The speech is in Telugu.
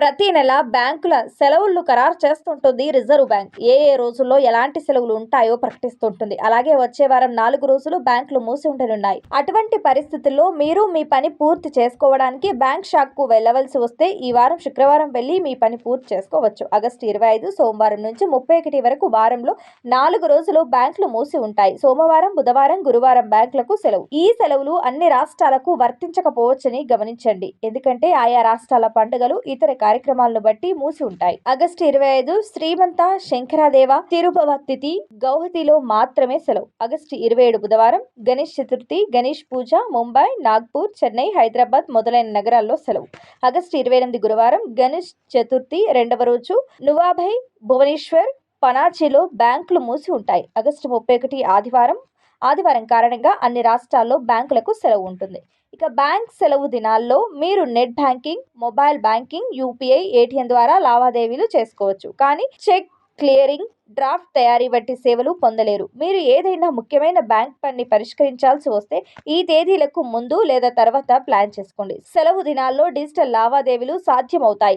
ప్రతి నెల బ్యాంకుల సెలవులను ఖరారు చేస్తుంటుంది రిజర్వ్ బ్యాంక్. ఏ ఏ రోజుల్లో ఎలాంటి సెలవులు ఉంటాయో ప్రకటిస్తుంటుంది. అలాగే వచ్చే వారం నాలుగు రోజులు బ్యాంకులు మూసి ఉండనున్నాయి. అటువంటి పరిస్థితుల్లో మీరు మీ పని పూర్తి చేసుకోవడానికి బ్యాంక్ షాక్కు వెళ్ళవలసి వస్తే ఈ వారం శుక్రవారం వెళ్ళి మీ పని పూర్తి చేసుకోవచ్చు. ఆగస్టు ఇరవై ఐదు సోమవారం నుంచి ముప్పై ఒకటి వరకు వారంలో నాలుగు రోజులు బ్యాంకులు మూసి ఉంటాయి. సోమవారం బుధవారం గురువారం బ్యాంకులకు సెలవు. ఈ సెలవులు అన్ని రాష్ట్రాలకు వర్తించకపోవచ్చని గమనించండి. ఎందుకంటే ఆయా రాష్ట్రాల పండుగలు ఇతర కార్యక్రమాలను బట్టి మూసి ఉంటాయి. ఆగస్టు ఇరవై ఐదు శ్రీమంత శంకరాదేవ తిరుభవ గౌహతిలో మాత్రమే సెలవు. ఆగస్టు ఇరవై ఏడు బుధవారం గణేష్ చతుర్థి గణేష్ పూజ ముంబై నాగ్పూర్ చెన్నై హైదరాబాద్ మొదలైన నగరాల్లో సెలవు. ఆగస్టు ఇరవై ఎనిమిది గురువారం గణేష్ చతుర్థి రెండవ రోజు నువాభై భువనేశ్వర్ పనాజీలో బ్యాంకులు మూసి ఉంటాయి. ఆగస్టు ముప్పై ఒకటి ఆదివారం ఆదివారం కారణంగా అన్ని రాష్ట్రాల్లో బ్యాంకులకు సెలవు ఉంటుంది. ఇక బ్యాంక్ సెలవు దినాల్లో మీరు net banking mobile banking UPI ATM ద్వారా లావాదేవీలు చేసుకోవచ్చు. కానీ చెక్ క్లియరింగ్ డ్రాఫ్ట్ తయారీ వంటి సేవలు పొందలేరు. మీరు ఏదైనా ముఖ్యమైన బ్యాంక్ పని పరిష్కరించాల్సి వస్తే ఈ తేదీలకు ముందు లేదా తర్వాత ప్లాన్ చేసుకోండి. సెలవు దినాల్లో డిజిటల్ లావాదేవీలు సాధ్యమవుతాయి.